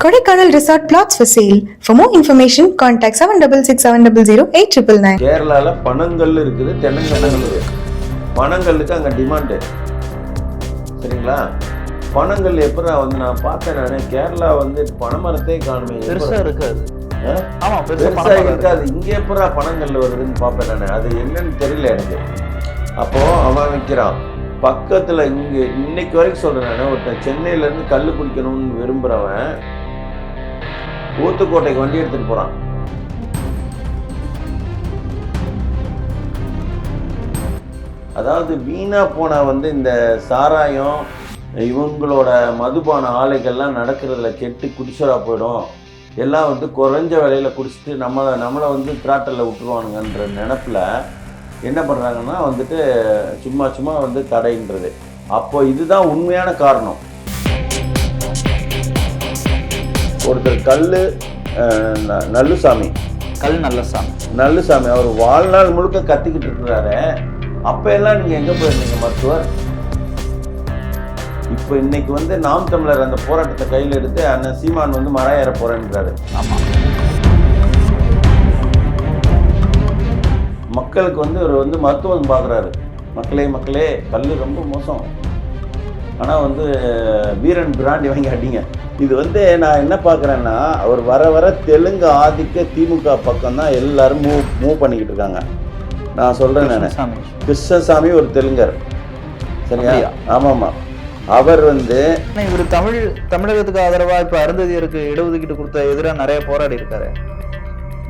Kodaikanal Resort plots for sale. For more information, contact 766700 கேரளால பனங்கல் இருக்குது தென்னங்கல் இருக்குது. பனங்கல்லுக்கு அங்கே டிமாண்டு சரிங்களா? பனங்கல் எப்படா வந்து நான் பார்த்தேன் நான். கேரளா வந்து பனைமரத்தே காணுமே. பெருசா இருக்காது. ஆ? ஆமா பெருசா பெருசா பணம் இருக்காது. இங்கே எப்படா பனங்கல் வருதுன்னு பார்ப்பேன் நான். அது என்னன்னு தெரியல எனக்கு. அப்போ அவன் விற்கிறான் பக்கத்துல இங்க இன்னைக்கு வரைக்கும் சொல்றேன் நான். ஒருத்தன் சென்னையில இருந்து கல் குடிக்கணும்னு விரும்புறவன். ஊத்துக்கோட்டைக்கு வண்டி எடுத்துகிட்டு போகிறான் அதாவது வீணா போன வந்து இந்த சாராயம் இவங்களோட மதுபான ஆலைகள்லாம் நடக்கிறதுல கெட்டு குடிச்சரா போயிடும். எல்லாம் வந்து குறைஞ்ச விலையில் குடிச்சிட்டு நம்ம நம்மளை வந்து திராட்டலில் விட்டுருவானுங்கன்ற நினப்பில் என்ன பண்ணுறாங்கன்னா வந்துட்டு சும்மா சும்மா வந்து தடைன்றது. அப்போ இதுதான் உண்மையான காரணம். ஒருத்தர் கல் நல்லுசாமி. கல் நல்ல சாமி நல்லுசாமி. அவர் வாழ்நாள் முழுக்க கத்திக்கிட்டு இருக்கிறாரு. அப்ப எல்லாம் நீங்க எங்க போயிருந்தீங்க மருத்துவர்? இப்போ இன்னைக்கு வந்து நாம் தமிழர் அந்த போராட்டத்தை கையில் எடுத்து அண்ணன் சீமான் வந்து மரம் ஏற போறேன்றாரு. ஆமா. மக்களுக்கு வந்து இவர் வந்து மருத்துவம் பார்க்குறாரு. மக்களே மக்களே கல் ரொம்ப மோசம். ஆனால் வந்து வீரன் பிராண்டி வாங்கி அடிங்க இது வந்து நான் என்ன பார்க்குறேன்னா அவர் வர வர தெலுங்கு ஆதிக்க திமுக பக்கம் தான் எல்லாரும் மூவ் மூவ் பண்ணிக்கிட்டு இருக்காங்க. நான் சொல்கிறேன் நான். சாமி கிருஷ்ணசாமி ஒரு தெலுங்கர். சரியா? ஆமாம்மா அவர் வந்து இவர் தமிழ் தமிழகத்துக்கு ஆதரவா இப்ப அருந்ததியருக்கு இடஒதுக்கீடு கொடுத்த எதிராக நிறைய போராடி இருக்காரு.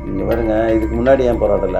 இங்க பாருங்க இதுக்கு முன்னாடி ஏன் போராடல?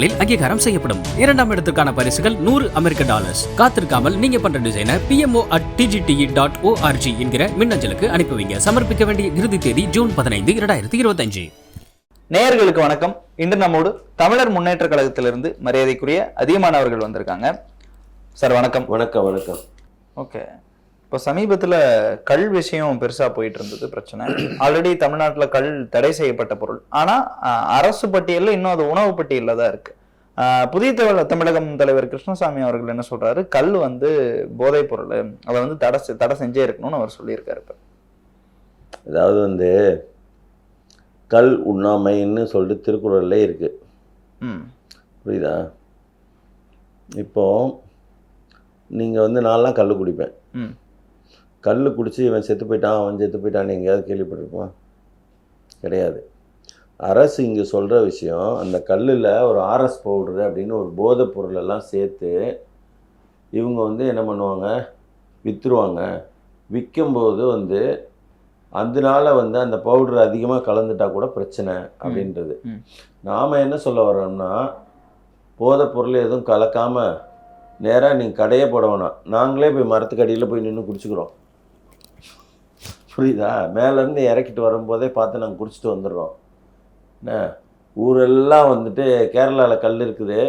தளங்களில் அங்கீகாரம் செய்யப்படும். இரண்டாம் இடத்திற்கான பரிசுகள் நூறு அமெரிக்க டாலர்ஸ். காத்திருக்காமல் நீங்க பண்ற டிசைனை PMO at DGDE dot ORG என்கிற மின்னஞ்சலுக்கு அனுப்பி வைங்க. சமர்ப்பிக்க வேண்டிய இறுதி தேதி ஜூன் பதினைந்து இரண்டாயிரத்தி இருபத்தஞ்சு. நேயர்களுக்கு வணக்கம். இன்று நம்மோடு தமிழர் முன்னேற்ற கழகத்திலிருந்து மரியாதைக்குரிய அதிகமானவர்கள் வந்திருக்காங்க. சார் வணக்கம். வணக்கம் வணக்கம். ஓகே. இப்போ சமீபத்துல கல் விஷயம் பெருசா போயிட்டு இருந்தது பிரச்சனை. ஆல்ரெடி தமிழ்நாட்டுல கல் தடை செய்யப்பட்ட பொருள். ஆனா அஹ், அரசு பட்டியல்ல இன்னும் அது உணவு பட்டியல்ல தான் இருக்கு. அஹ், புதிய தமிழ- தமிழகம் தலைவர் கிருஷ்ணசாமி அவர்கள் என்ன சொல்றாரு? கல் வந்து போதைப் பொருள். அதை வந்து தடை தடை செஞ்சே இருக்கணும்னு அவர் சொல்லியிருக்காரு இப்ப. அதாவது வந்து கல் உண்ணாமைன்னு சொல்லிட்டு திருக்குறள்ல இருக்கு. ம். புரியுதா? இப்போ நீங்கள் வந்து நான்லாம் கல் குடிப்பேன். ம். கல் குடிச்சு இவன் செத்து போயிட்டான் அவன் செத்து போயிட்டான்னு எங்கேயாவது கேள்விப்பட்டிருப்பான் கிடையாது. அரசு இங்கே சொல்கிற விஷயம் அந்த கல்லில் ஒரு ஆர்எஸ் பவுடரு அப்படின்னு ஒரு போதைப் பொருள் எல்லாம் சேர்த்து இவங்க வந்து என்ன பண்ணுவாங்க? விற்றுருவாங்க விற்கும்போது வந்து அதனால வந்து அந்த பவுடர் அதிகமாக கலந்துட்டா கூட பிரச்சனை அப்படின்றது. நாம் என்ன சொல்ல வர்றோம்னா போதைப் பொருள் எதுவும் கலக்காமல் நேராக நீங்கள் கடையே போட வேணாம். நாங்களே போய் மரத்துக்கு அடியில் போய் நின்று குடிச்சுக்கிறோம். புரியுதா? மேலேருந்து இறக்கிட்டு வரும்போதே பார்த்து நாங்கள் குடிச்சிட்டு வந்துடுறோம். என்ன? ஊரெல்லாம் வந்துட்டு கேரளாவில் கல் இருக்குது.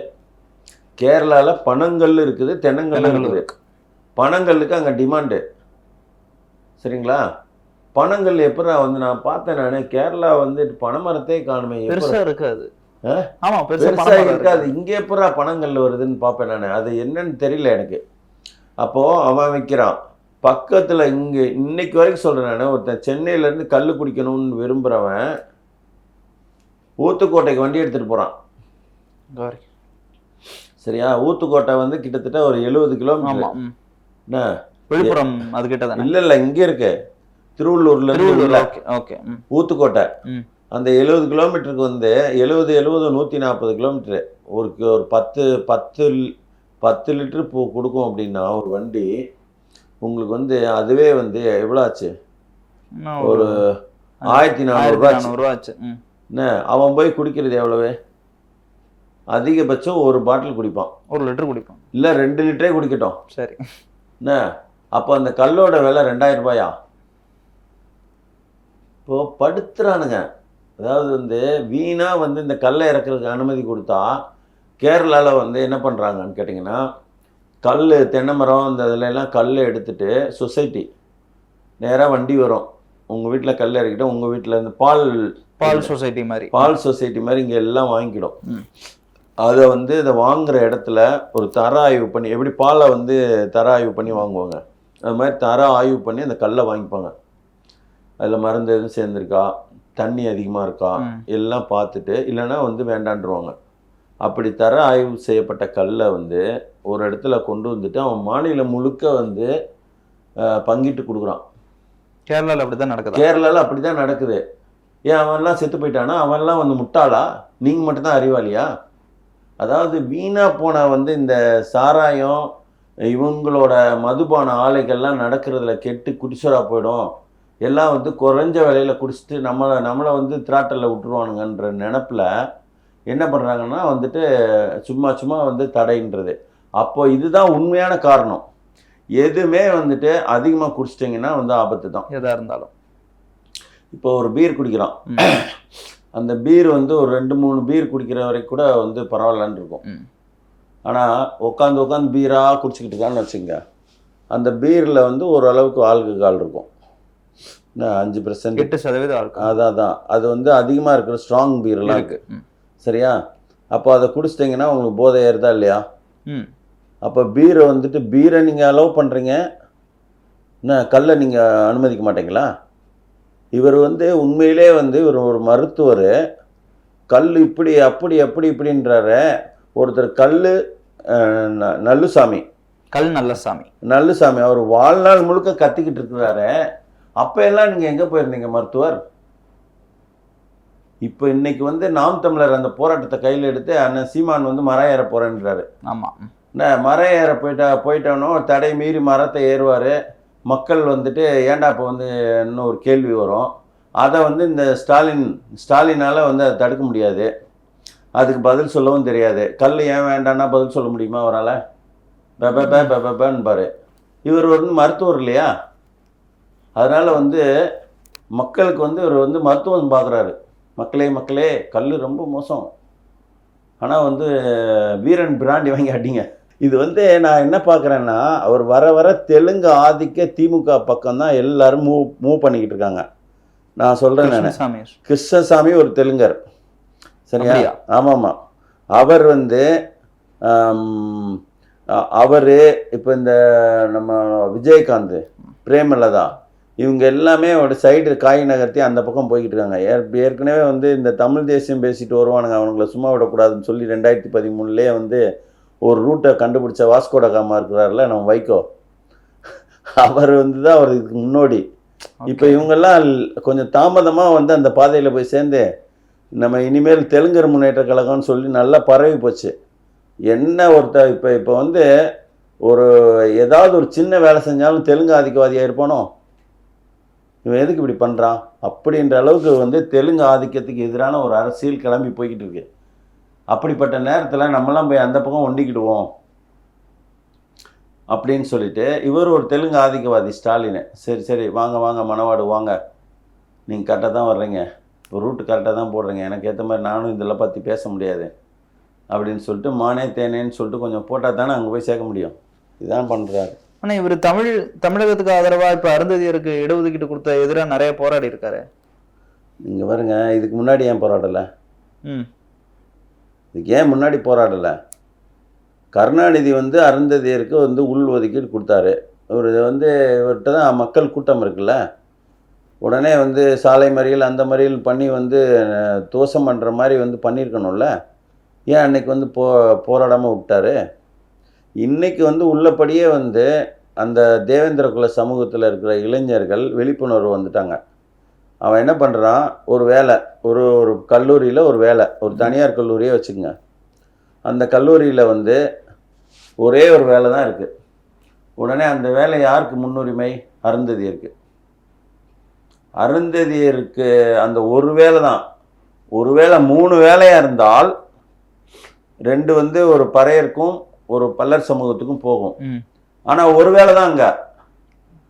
கேரளாவில் பனங்கல் இருக்குது தென்னங்கல் இருக்குது. பனங்கல்லுக்கு அங்கே டிமாண்டு. சரிங்களா? பனங்கல் எப்படா வந்து நான் பார்த்தேன் நான் கேரளா வந்து பனைமரத்தே காணுமே? பெருசா இருக்காது. பெருசா இருக்காது. இங்கே எப்படா பணங்கள்ல வருதுன்னு பார்ப்பேன் நான். அது என்னன்னு தெரியல எனக்கு. அப்போ அவன் விற்கிறான் பக்கத்துல இங்க இன்னைக்கு வரைக்கும் சொல்றேன் நான் ஒருத்தன் சென்னையில இருந்து கல் குடிக்கணும்னு விரும்புறவன் ஊத்துக்கோட்டைக்கு வண்டி எடுத்துட்டு போறான். Sorry. சரியா? ஊத்துக்கோட்டை வந்து கிட்டத்தட்ட ஒரு எழுபது கிலோமீட்டர். என்ன? விழுப்புரம் அது கிட்ட தானே? இல்ல இல்ல இங்க இருக்கு. திருவள்ளூர்ல இருந்து ஓகே ஊத்துக்கோட்டை. அந்த எழுபது கிலோமீட்டருக்கு வந்து எழுபது எழுபது நூற்றி நாற்பது கிலோமீட்டரு. ஒரு ஒரு பத்து பத்து பத்து லிட்டரு பூ கொடுக்கும் அப்படின்னா ஒரு வண்டி உங்களுக்கு வந்து அதுவே வந்து எவ்வளோ ஆச்சு ஒரு ஆயிரத்தி நானூறுரூவா ஆச்சு என்ன அவன் போய் குடிக்கிறது எவ்வளவு? அதிகபட்சம் ஒரு பாட்டில் குடிப்பான். ஒரு லிட்டர் குடிப்போம் இல்லை ரெண்டு லிட்டரே குடிக்கட்டும். சரி. என்ன அப்போ அந்த கல்லோட விலை ரெண்டாயிரம் ரூபாயா? இப்போ படுத்துறானுங்க. அதாவது வந்து வீணாக வந்து இந்த கல்லை இறக்குறதுக்கு அனுமதி கொடுத்தா கேரளாவில் வந்து என்ன பண்ணுறாங்கன்னு கேட்டிங்கன்னா கல் தென்னை மரம் இந்த இதுல எல்லாம் கல் எடுத்துட்டு சொசைட்டி. நேராக வண்டி வரும். உங்கள் வீட்டில் கல் இறக்கிட்டு உங்கள் வீட்டில் இந்த பால் பால் சொசைட்டி மாதிரி. பால் சொசைட்டி மாதிரி இங்கே எல்லாம் வாங்கிக்கிடும். அதை வந்து இதை வாங்குற இடத்துல ஒரு தர ஆய்வு பண்ணி எப்படி பாலை வந்து தர ஆய்வு பண்ணி வாங்குவாங்க? அது மாதிரி தர ஆய்வு பண்ணி அந்த கல்லை வாங்கிப்பாங்க. அதில் மருந்து எதுவும் சேர்ந்துருக்கா? தண்ணி அதிகமாக இருக்கா. எல்லாம் பார்த்துட்டு இல்லைன்னா வந்து வேண்டான்றுவாங்க. அப்படி தர ஆய்வு செய்யப்பட்ட கல்லை வந்து ஒரு இடத்துல கொண்டு வந்துட்டு அவன் மாநிலம் முழுக்க வந்து பங்கிட்டு கொடுக்குறான். கேரளால அப்படிதான் நடக்குதா? கேரளாவில் அப்படி தான் நடக்குது. ஏன் அவன்லாம் செத்து போயிட்டானா? அவன்லாம் வந்து முட்டாளா? நீங்கள் மட்டும்தான் அறிவாளியா? அதாவது வீணாக போன வந்து இந்த சாராயம் இவங்களோட மதுபான ஆலைகள்லாம் நடக்கிறதுல கெட்டு குடிசரா போயிடும். எல்லாம் வந்து குறைஞ்ச விலையில குடிச்சிட்டு நம்மளை நம்மளை வந்து திராட்டலில் விட்டுருவானுங்கன்ற நினப்பில் என்ன பண்ணுறாங்கன்னா வந்துட்டு சும்மா சும்மா வந்து தடைன்றது. அப்போ இதுதான் உண்மையான காரணம். எதுவுமே வந்துட்டு அதிகமாக குடிச்சிட்டிங்கன்னா வந்து ஆபத்து தான். எதா இருந்தாலும். இப்போ ஒரு பீர் குடிக்கிறான் ம். அந்த பீர் வந்து ஒரு ரெண்டு மூணு பீர் குடிக்கிற வரைக்கும் கூட வந்து பரவாயில்லன்னு இருக்கும். ஆனால் உட்காந்து உட்காந்து பீராக குடிச்சிக்கிட்டு இருக்கான்னு வச்சுங்க அந்த பீரில் வந்து ஓரளவுக்கு ஆல்கஹால் இருக்கும். அஞ்சு பர்சன்ட் எட்டு சதவீதம் அதான் அதான். அது வந்து அதிகமாக இருக்கிற ஸ்ட்ராங் பீர்லாம் இருக்கு. இருக்கு. ம். சரியா? அப்போ அதை குடிச்சிட்டிங்கன்னா உங்களுக்கு போதை ஏறுதா இல்லையா? ம். அப்போ பீரை வந்துட்டு பீரை நீங்கள் அலோவ் பண்ணுறீங்க என்ன கல்லை நீங்கள் அனுமதிக்க மாட்டீங்களா? இவர் வந்து உண்மையிலே வந்து இவர் ஒரு மருத்துவர். கல் இப்படி அப்படி அப்படி இப்படின்றாரு. ஒருத்தர் கல் நல்லுசாமி. கல் நல்ல சாமி நல்லுசாமி. அவர் வாழ்நாள் முழுக்க கத்திக்கிட்டு இருக்கிறாரு. அப்போ எல்லாம் நீங்கள் எங்கே போயிருந்தீங்க மருத்துவர்? இப்போ இன்னைக்கு வந்து நாம் தமிழர் அந்த போராட்டத்தை கையில் எடுத்து அண்ணன் சீமான் வந்து மரம் ஏற போகிறேன்றாரு ஆமா. ம். என்ன மரம் ஏற போயிட்டா போயிட்டோன்னோ தடை மீறி மரத்தை ஏறுவார். மக்கள் வந்துட்டு ஏன்டா இப்போ வந்து இன்னும் ஒரு கேள்வி வரும். அதை வந்து இந்த ஸ்டாலின் ஸ்டாலினால் வந்து அதை தடுக்க முடியாது. அதுக்கு பதில் சொல்லவும் தெரியாது. கல் ஏன் வேண்டான்னா பதில் சொல்ல முடியுமா அவரால்? பெப பெபன்னு இவர் வந்து மருத்துவர் இல்லையா? அதனால் வந்து மக்களுக்கு வந்து இவர் வந்து மருத்துவம் பார்க்குறாரு. மக்களே மக்களே கல் ரொம்ப மோசம். ஆனால் வந்து வீரன் பிராண்டி வாங்கி அடிங்க இது வந்து நான் என்ன பார்க்குறேன்னா அவர் வர வர தெலுங்கு ஆதிக்க திமுக பக்கம் தான் எல்லாரும் மூவ் மூவ் பண்ணிக்கிட்டு இருக்காங்க நான் சொல்கிறேன் நான். கிருஷ்ணசாமி. ஒரு தெலுங்கர். சரியா? அப்படியா? ஆமாம்மா அவர் வந்து அவர் இப்போ இந்த நம்ம விஜயகாந்த் பிரேமலதா இவங்க எல்லாமே ஒரு சைடு காய் நகர்த்தி அந்த பக்கம் போய்கிட்டு இருக்காங்க. ஏற்- ஏற்கனவே வந்து இந்த தமிழ் தேசியம் பேசிட்டு வருவானுங்க அவனுங்கள சும்மா விடக்கூடாதுன்னு சொல்லி ரெண்டாயிரத்தி பதிமூணுலேயே வந்து ஒரு ரூட்டை கண்டுபிடிச்ச வாஸ்கோட காமா இருக்கிறார்ல நம்ம வைகோ. அவர் வந்து தான் அவர் இதுக்கு முன்னோடி. இப்போ இவங்கெல்லாம் கொஞ்சம் தாமதமாக வந்து அந்த பாதையில் போய் சேர்ந்து நம்ம இனிமேல் தெலுங்கர் முன்னேற்ற கழகம்னு சொல்லி நல்லா பரவி போச்சு. என்ன ஒருத்த இப்போ இப்போ வந்து ஒரு ஏதாவது ஒரு சின்ன வேலை செஞ்சாலும் தெலுங்கு ஆதிக்கவாதியாக இருப்பானோ? இவன் எதுக்கு இப்படி பண்ணுறான் அப்படின்ற அளவுக்கு வந்து தெலுங்கு ஆதிக்கத்துக்கு எதிரான ஒரு அரசியல் கிளம்பி போய்கிட்டு இருக்கு. அப்படிப்பட்ட நேரத்தில் நம்மலாம் போய் அந்த பக்கம் ஒண்டிக்கிடுவோம். அப்படின்னு சொல்லிட்டு இவர் ஒரு தெலுங்கு ஆதிக்கவாதி ஸ்டாலின். சரி சரி வாங்க வாங்க மணவாடு வாங்க. நீங்கள் கரெக்டாக தான் வர்றீங்க. ரூட்டு கரெக்டாக தான் போடுறீங்க. எனக்கு ஏற்ற மாதிரி நானும் இதெல்லாம் பற்றி பேச முடியாது. அப்படின்னு சொல்லிட்டு மானே தேனேன்னு சொல்லிட்டு கொஞ்சம் போட்டால் தானே அங்கே போய் சேர்க்க முடியும்? இதுதான் பண்ணுறாரு ஆனா இவர் தமிழ் தமிழகத்துக்கு ஆதரவா இப்ப அருந்ததியருக்கு இடஒதுக்கீடு கொடுத்த எதிரா நிறைய போராடி இருக்காரு. நீங்கள் பாருங்க இதுக்கு முன்னாடி ஏன் போராடலை? ம். இதுக்கு ஏன் முன்னாடி போராடலை? கருணாநிதி வந்து அருந்ததியருக்கு வந்து உள் ஒதுக்கீடு கொடுத்தாரு. இது வந்து இவர்கிட்ட தான் மக்கள் கூட்டம் இருக்குல்ல? உடனே வந்து சாலை மறியல் அந்த மறியல் பண்ணி வந்து தோசம் பண்ணுற மாதிரி வந்து பண்ணியிருக்கணும்ல? ஏன் அன்னைக்கு வந்து போ போராடாமல் விட்டாரு? இன்றைக்கி வந்து உள்ளபடியே வந்து அந்த தேவேந்திர குல சமூகத்தில் இருக்கிற இளைஞர்கள் விழிப்புணர்வு வந்துட்டாங்க. அவன் என்ன பண்ணுறான் ஒரு வேலை ஒரு ஒரு கல்லூரியில் ஒரு வேலை ஒரு தனியார் கல்லூரியே வச்சுக்கோங்க. அந்த கல்லூரியில் வந்து ஒரே ஒரு வேலை தான் இருக்குது உடனே அந்த வேலை யாருக்கு முன்னுரிமை? அருந்ததியருக்கு. அருந்ததியருக்கு அந்த ஒரு வேலை தான். ஒரு வேளை மூணு வேலையாக இருந்தால் ரெண்டு வந்து ஒரு பறையருக்கும் ஒரு பல்லர் சமூகத்துக்கும் போகும். ஆனால் ஒரு வேலை தான் அங்கே.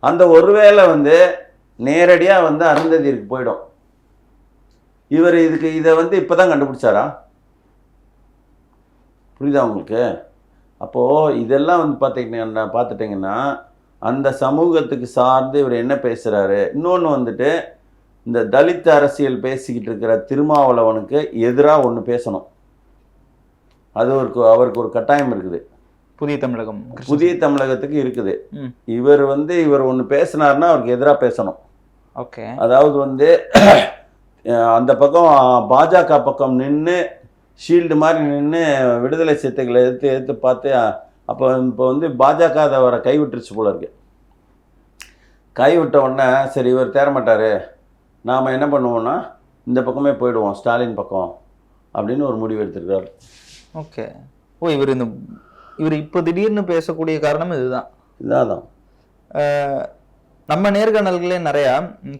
அந்த ஒரு வேலை வந்து நேரடியாக வந்து அருந்ததியருக்கு போயிடும். இவர் இதுக்கு இதை வந்து இப்போ தான் கண்டுபிடிச்சாரா? புரியுதா உங்களுக்கு? அப்போது இதெல்லாம் வந்து பார்த்தீங்கன்னா பார்த்துட்டிங்கன்னா அந்த சமூகத்துக்கு சார்ந்து இவர் என்ன பேசுகிறாரு இன்னொன்று வந்துட்டு இந்த தலித் அரசியல் பேசிக்கிட்டு இருக்கிற திருமாவளவனுக்கு எதிராக ஒன்று பேசணும். அது ஒரு அவருக்கு ஒரு கட்டாயம் இருக்குது. புதிய தமிழகம் புதிய தமிழகத்துக்கு இருக்குது. இவர் வந்து இவர் ஒன்று பேசினாருன்னா அவருக்கு எதிராக பேசணும். ஓகே. அதாவது வந்து அந்த பக்கம் பாஜக பக்கம் நின்று ஷீல்டு மாதிரி நின்று விடுதலை சிறுத்தைகளை எதிர்த்து எதிர்த்து பார்த்து அப்போ இப்போ வந்து பாஜக அதை அவரை கைவிட்டுருச்சு போல இருக்கு. கைவிட்ட உடனே சரி இவர் தேரமாட்டார். நாம் என்ன பண்ணுவோம்னா இந்த பக்கமே போயிடுவோம் ஸ்டாலின் பக்கம் அப்படின்னு ஒரு முடிவு எடுத்திருக்காரு. ஓகே. ஓ இவர் இந்த இவர் இப்போ திடீர்னு பேசக்கூடிய காரணம் இதுதான். இதான் தான் அஹ், நம்ம நேர்காணல்களே நிறையா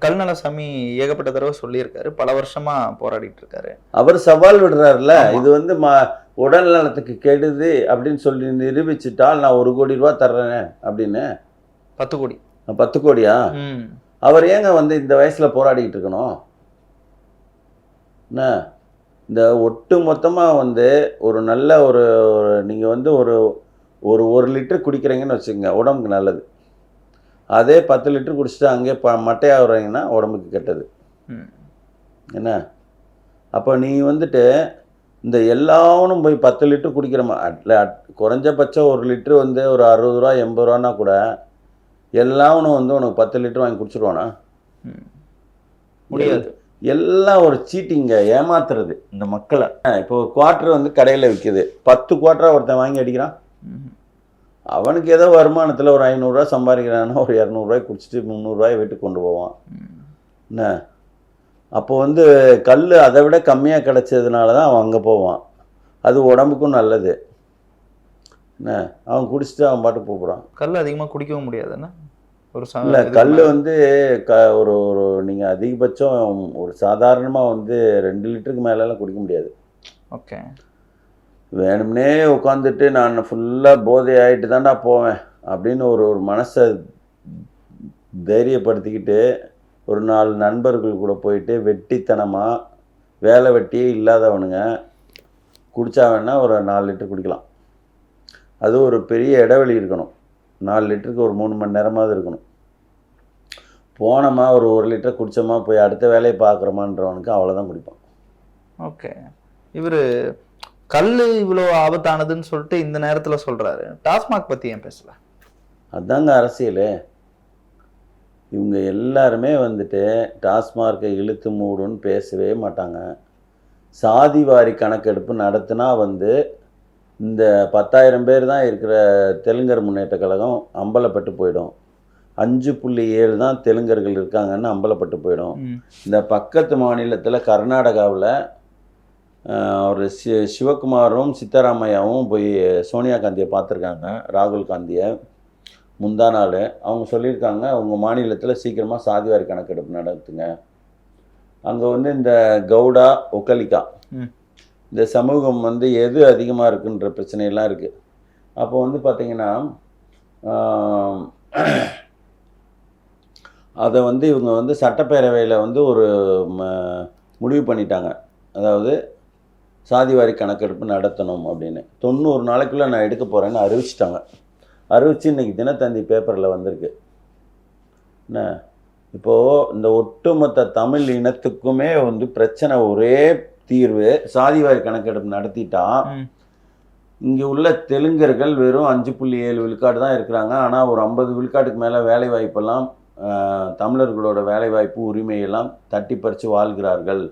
கல்நலசாமி ஏகப்பட்ட தடவை சொல்லியிருக்காரு. பல வருஷமா போராடிட்டு இருக்காரு அவர் சவால் விடுறாருல ஆமா. இது வந்து ம உடல் நலத்துக்கு கெடுது அப்படின்னு சொல்லி நிரூபிச்சிட்டால் நான் ஒரு கோடி ரூபா தர்றேன் அப்படின்னு. பத்து கோடி. பத்து கோடியா? அவர் ஏங்க வந்து இந்த வயசுல போராடிக்கிட்டு இருக்கணும்? என்ன? இந்த ஒட்டு மொத்தமாக வந்து ஒரு நல்ல ஒரு நீங்கள் வந்து ஒரு ஒரு ஒரு லிட்டர் குடிக்கிறீங்கன்னு வச்சுக்கோங்க உடம்புக்கு நல்லது. அதே பத்து லிட்டர் குடிச்சிட்டு அங்கேயே ப மட்டையாகிறீங்கன்னா உடம்புக்கு கெட்டது. என்ன? அப்போ நீ வந்துட்டு இந்த எல்லாவனும் போய் பத்து லிட்டர் குடிக்கிற மா அட்ல அட் குறைஞ்சபட்சம் ஒரு லிட்டர் வந்து ஒரு அறுபது ரூபா எண்பது ரூபான்னா கூட எல்லாவனும் வந்து உனக்கு பத்து லிட்டர் வாங்கி குடிச்சிருவானா. முடியாது. எல்லாம் ஒரு சீட்டிங்க ஏமாத்துறது இந்த மக்களை. இப்போ ஒரு குவார்டர் வந்து கடையில் விற்கிது பத்து குவார்டராக ஒருத்தன் வாங்கி அடிக்கிறான். அவனுக்கு ஏதோ வருமானத்தில் ஒரு ஐநூறுரூவா சம்பாதிக்கிறான்னா ஒரு இரநூறுவாய் குடிச்சிட்டு முந்நூறுரூவாய் வீட்டுக்கு கொண்டு போவான். என்ன? அப்போ வந்து கல் அதை விட கம்மியாக கிடைச்சதுனால தான் அவன் அங்கே போவான். அது உடம்புக்கும் நல்லது. என்ன? அவன் குடிச்சிட்டு அவன் பாட்டு போகிறான். கல் அதிகமாக குடிக்கவும் முடியாதுன்னா ஒரு இல்லை கல். வந்து க ஒரு ஒரு நீங்கள் அதிகபட்சம் ஒரு சாதாரணமாக வந்து ரெண்டு லிட்டருக்கு மேலெல்லாம் குடிக்க முடியாது. ஓகே. வேணும்னே உட்காந்துட்டு நான் ஃபுல்லாக போதை ஆகிட்டு தான்டா போவேன் அப்படின்னு ஒரு ஒரு மனசை தைரியப்படுத்திக்கிட்டு ஒரு நாலு நண்பர்கள் கூட போயிட்டு வெட்டித்தனமாக வேலை வெட்டியே இல்லாதவனுங்க குடிச்சா வேணா ஒரு நாலு லிட்டர் குடிக்கலாம். அது ஒரு பெரிய இடைவெளி இருக்கணும். நாலு லிட்டருக்கு ஒரு மூணு மணி நேரமாவது இருக்கணும். போனோமா ஒரு ஒரு லிட்டர் குடிச்சோமா போய் அடுத்த வேலையை பார்க்குறோமான்றவனுக்கு அவ்வளோதான் குடிப்பான். ஓகே. இவரு கல்லு இவ்வளோ ஆபத்தானதுன்னு சொல்லிட்டு இந்த நேரத்துல சொல்றாரு. டாஸ்மாக் பத்தி ஏன் பேசல? அதாங்க அரசியல். இவங்க எல்லாருமே வந்துட்டு டாஸ்மார்க்கை இழுத்து மூடுன்னு பேசவே மாட்டாங்க. சாதி வாரி கணக்கெடுப்பு நடத்தினா வந்து இந்த பத்தாயிரம் பேர் தான் இருக்கிற தெலுங்கர் முன்னேற்ற கழகம் அம்பலப்பட்டு போயிடும். அஞ்சு புள்ளி ஏழு தான் தெலுங்கர்கள் இருக்காங்கன்னு அம்பலப்பட்டு போயிடும். இந்த பக்கத்து மாநிலத்தில் கர்நாடகாவில் ஒரு சி சிவகுமாரும் சித்தராமையாவும் போய் சோனியா காந்தியை பார்த்துருக்காங்க ராகுல் காந்தியை. முந்தா நாள். அவங்க சொல்லியிருக்காங்க உங்கள் மாநிலத்தில் சீக்கிரமாக சாதிவாரி கணக்கெடுப்பு நடத்துங்க அங்கே வந்து இந்த கவுடா ஒக்கலிகா ம். இந்த சமூகம் வந்து எது அதிகமாக இருக்குன்ற பிரச்சனையெல்லாம் இருக்குது அப்போ வந்து பார்த்திங்கன்னா அதை வந்து இவங்க வந்து சட்டப்பேரவையில் வந்து ஒரு ம- முடிவு பண்ணிட்டாங்க. அதாவது சாதிவாரி கணக்கெடுப்பு நடத்தணும் அப்படின்னு. தொண்ணூறு நாளைக்குள்ளே நான் எடுக்க போகிறேன்னு அறிவிச்சிட்டாங்க. அறிவிச்சு இன்றைக்கி தினத்தந்தி பேப்பரில் வந்திருக்கு. என்ன? இப்போது இந்த ஒட்டுமொத்த தமிழ் இனத்துக்குமே வந்து பிரச்சனை ஒரே தீர்வு சாதிவாரி கணக்கெடுப்பு நடத்திட்டா. இங்கே உள்ள தெலுங்கர்கள் வெறும் அஞ்சு புள்ளி ஏழு விழுக்காடு தான் இருக்கிறாங்க. ஆனால் ஒரு ஐம்பது விழுக்காட்டுக்கு மேலே வேலை வாய்ப்பெல்லாம் தமிழர்களோட வேலை வாய்ப்பு உரிமையெல்லாம் தட்டி பறித்து வாழ்கிறார்கள்.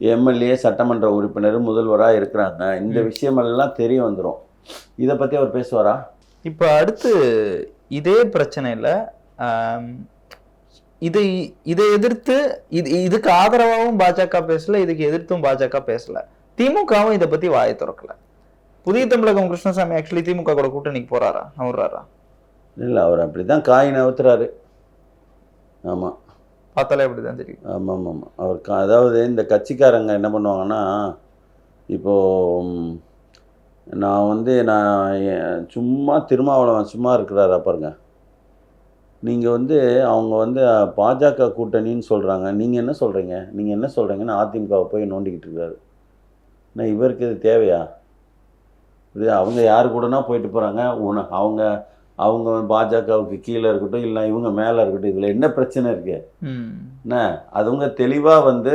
எம்எல்ஏ சட்டமன்ற உறுப்பினர் முதல்வராக இருக்கிறாங்க. இந்த. விஷயமெல்லாம் தெரிய வந்துடும் இதை பற்றி அவர் பேசுவாரா? இப்போ அடுத்து இதே பிரச்சனையில இதை இதை எதிர்த்து இது இதுக்கு ஆதரவாகவும் பாஜக பேசல இதுக்கு எதிர்த்தும் பாஜக பேசல. திமுகவும் இதை பத்தி வாயை திறக்கல. புதிய தமிழகம் கிருஷ்ணசாமி ஆக்சுவலி திமுக கூட கூட்டணிக்கு போறாரா? நவுறாரா? இல்லை அவர் அப்படி தான் காய் நவுத்துறாரு. ஆமாம் பார்த்தாலே அப்படிதான் தெரியும். ஆமாம் ஆமாம் ஆமாம் அவர் அதாவது இந்த கட்சிக்காரங்க என்ன பண்ணுவாங்கன்னா இப்போது நான் வந்து நான் சும்மா திருமாவளவன் சும்மா இருக்கிறாரா பாருங்க. நீங்கள் வந்து அவங்க வந்து பாஜக கூட்டணின்னு சொல்கிறாங்க நீங்கள் என்ன சொல்கிறீங்க நீங்கள் என்ன சொல்கிறீங்கன்னு அதிமுகவை போய் நோண்டிக்கிட்டு இருக்காரு. என்ன இவருக்கு இது தேவையா? இது அவங்க யார் கூடனா போயிட்டு போகிறாங்க உன அவங்க அவங்க பாஜகவுக்கு கீழே இருக்கட்டும் இல்லை இவங்க மேலே இருக்கட்டும் இதில் என்ன பிரச்சனை இருக்குது ம். என்ன அதுவங்க தெளிவாக வந்து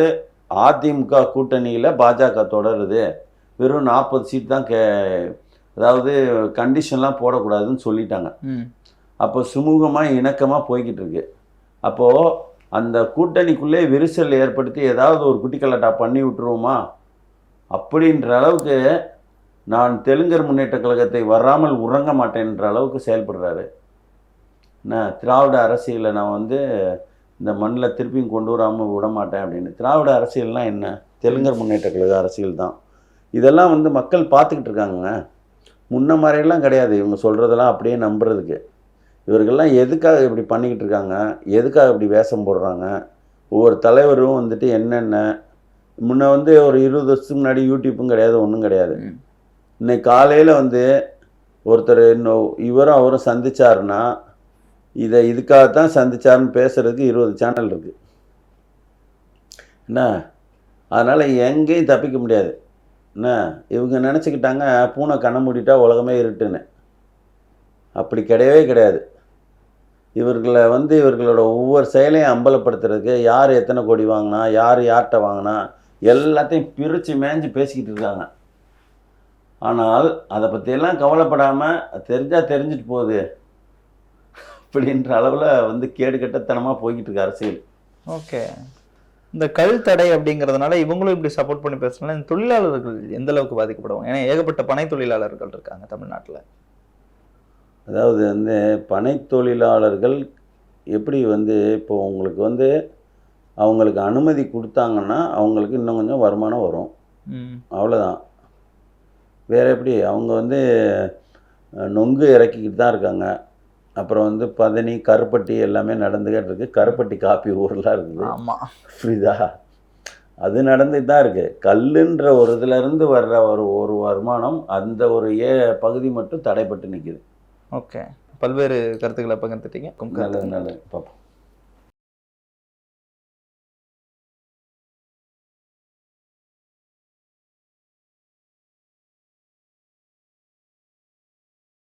அதிமுக கூட்டணியில் பாஜக தொடருது. வெறும் நாற்பது சீட் தான் கே அதாவது கண்டிஷன்லாம் போடக்கூடாதுன்னு சொல்லிட்டாங்க. அப்போ சுமூகமாக இணக்கமாக போய்கிட்டு இருக்கு அப்போது அந்த கூட்டணிக்குள்ளே விரிசல் ஏற்படுத்தி ஏதாவது ஒரு குட்டிக்கலாட்டா பண்ணி விட்டுருவோமா? அப்படின்ற அளவுக்கு நான் தெலுங்கர் முன்னேற்ற கழகத்தை வராமல் உறங்க மாட்டேன்ற அளவுக்கு செயல்படுறாரு. என்ன திராவிட அரசியலை நான் வந்து இந்த மண்ணில் திருப்பியும் கொண்டு வராமல் விட மாட்டேன் அப்படின்னு. திராவிட அரசியல்னால் என்ன? தெலுங்கர் முன்னேற்ற கழக அரசியல் தான். இதெல்லாம் வந்து மக்கள் பார்த்துக்கிட்டு இருக்காங்க முன்ன மாதிரியெல்லாம் கிடையாது. இவங்க சொல்கிறதெல்லாம் அப்படியே நம்புறதுக்கு. இவர்கள்லாம் எதுக்காக இப்படி பண்ணிக்கிட்டு இருக்காங்க? எதுக்காக இப்படி வேஷம் போடுறாங்க? ஒவ்வொரு தலைவரும் வந்துட்டு என்னென்ன? முன்ன வந்து ஒரு இருபது வருஷத்துக்கு முன்னாடி யூடியூப்பும் கிடையாது ஒன்றும் கிடையாது. இன்னைக்கு காலையில் வந்து ஒருத்தர் இன்னும் இவரும் அவரும் சந்திச்சாருன்னா இதை இதுக்காகத்தான் சந்திச்சாருன்னு பேசுறதுக்கு இருபது சேனல் இருக்குது என்ன? அதனால் எங்கேயும் தப்பிக்க முடியாது. என்ன? இவங்க நினச்சிக்கிட்டாங்க பூனை கண்ணை மூடிட்டா உலகமே இருட்டுன்னு. அப்படி கிடையவே கிடையாது. இவர்களை வந்து இவர்களோட ஒவ்வொரு செயலையும் அம்பலப்படுத்துறதுக்கு யார் எத்தனை கோடி வாங்கினா யார் யார்கிட்ட வாங்கினா எல்லாத்தையும் பிரித்து மேய்ஞ்சி பேசிக்கிட்டு இருக்காங்க. ஆனால் அதை பற்றியெல்லாம் கவலைப்படாமல் தெரிஞ்சால் தெரிஞ்சுட்டு போகுது அப்படின்ற அளவில் வந்து கேடு கெட்டத்தனமாக போய்கிட்டு இருக்கு அரசியல். ஓகே. இந்த கல் தடை அப்படிங்கிறதுனால இவங்களும் இப்படி சப்போர்ட் பண்ணி பேசுறதுனால இந்த தொழிலாளர்கள் எந்த அளவுக்கு பாதிக்கப்படுவாங்க? ஏன்னா ஏகப்பட்ட பனை தொழிலாளர்கள் இருக்காங்க தமிழ்நாட்டில். அதாவது வந்து பனை தொழிலாளர்கள் எப்படி வந்து இப்போ உங்களுக்கு வந்து அவங்களுக்கு அனுமதி கொடுத்தாங்கன்னா அவங்களுக்கு இன்னும் கொஞ்சம் வருமானம் வரும். அவ்வளோதான் வேற எப்படி? அவங்க வந்து நொங்கு இறக்கிக்கிட்டு தான் இருக்காங்க. அப்புறம் வந்து பதனி கருப்பட்டி எல்லாமே நடந்துக்கிட்டு இருக்கு. கருப்பட்டி காப்பி ஊரெலாம் இருக்குது. ஆமா. புரியுதா? அது நடந்துட்டு தான் இருக்கு. கல்லுன்ற ஒரு இதுல இருந்து வர்ற ஒரு ஒரு வருமானம் அந்த ஒரு ஏ பகுதி மட்டும் தடைப்பட்டு நிற்கிது ஓகே. பல்வேறு கருத்துக்களை பகிர்ந்துட்டீங்க. நல்லது நல்லது. பார்ப்போம்